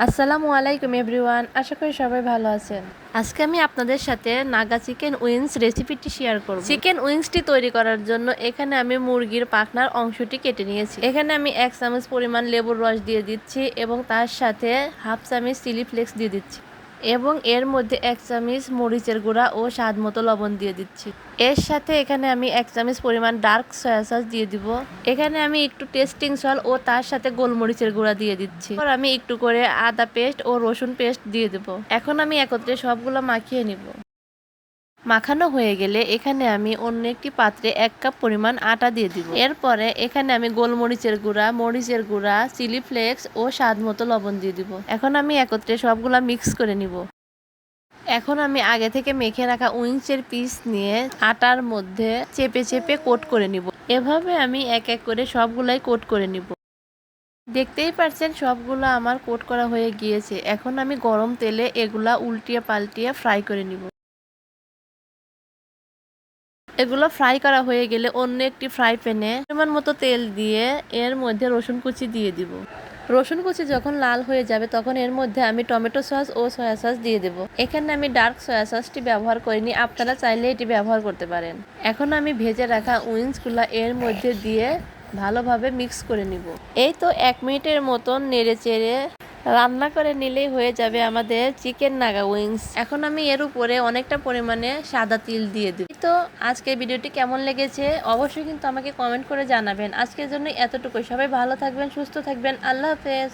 আসসালামু আলাইকুম এভরিওয়ান আশা করি সবাই ভালো আছেন। আজকে আমি আপনাদের সাথে নাগা চিকেন উইংস রেসিপিটি শেয়ার করব। চিকেন উইংসটি তৈরি করার জন্য এখানে আমি মুরগির পাখনার অংশটি কেটে নিয়েছি। এখানে আমি এক চামচ পরিমাণ লেবুর রস দিয়ে দিচ্ছি এবং তার সাথে হাফ চামচ চিলি ফ্লেক্স দিয়ে দিচ্ছি। এবং এর মধ্যে এক চামচ মরিচের গুঁড়া ও স্বাদ মতো লবণ দিয়ে দিচ্ছি। এর সাথে এখানে আমি এক চামচ পরিমাণ ডার্ক সয়া সস দিয়ে দিব। এখানে আমি একটু টেস্টিং সল ও তার সাথে গোলমরিচের গুঁড়া দিয়ে দিচ্ছি। আমি একটু করে আদা পেস্ট ও রসুন পেস্ট দিয়ে দেব। এখন আমি একত্রে সবগুলো মাখিয়ে নিব। মাখানো হয়ে গেলে এখানে আমি অন্য একটি পাত্রে এক কাপ পরিমাণ আটা দিয়ে দিব। এরপরে এখানে আমি গোলমরিচের গুঁড়া, মরিচের গুঁড়া, চিলি ফ্লেক্স ও স্বাদ মতো লবণ দিয়ে দিব। এখন আমি একত্রে সবগুলা মিক্স করে নিব। এখন আমি আগে থেকে মেখে রাখা উইংসের পিস নিয়ে আটার মধ্যে চেপে চেপে কোট করে নিব। এভাবে আমি এক এক করে সবগুলাই কোট করে নিব। দেখতেই পারছেন সবগুলো আমার কোট করা হয়ে গিয়েছে। এখন আমি গরম তেলে এগুলা উল্টিয়ে পাল্টিয়ে ফ্রাই করে নিব। এগুলো ফ্রাই করা হয়ে গেলে অন্য একটি ফ্রাই প্যানে পরিমাণ মতো তেল দিয়ে এর মধ্যে রসুন কুচি দিয়ে দিব। রসুন কুচি যখন লাল হয়ে যাবে তখন এর মধ্যে আমি টমেটো সস ও সয়া সস দিয়ে দেব। এখানে আমি ডার্ক সয়া সসটি ব্যবহার করিনি, আপনারা চাইলে এটি ব্যবহার করতে পারেন। এখন আমি ভেজে রাখা উইংসগুলো এর মধ্যে দিয়ে ভালোভাবে মিক্স করে নিব। এই তো এক মিনিটের মতন নেড়ে চেড়ে রান্না করে নিলেই হয়ে যাবে আমাদের চিকেন নাগা উইংস। এখন আমি এর উপরে অনেকটা পরিমাণে সাদা তিল দিয়ে দিই তো আজকের ভিডিওটি কেমন লেগেছে অবশ্যই কিন্তু আমাকে কমেন্ট করে জানাবেন। আজকের জন্য এতটুকু সবাই ভালো থাকবেন, সুস্থ থাকবেন। আল্লাহ হাফেজ।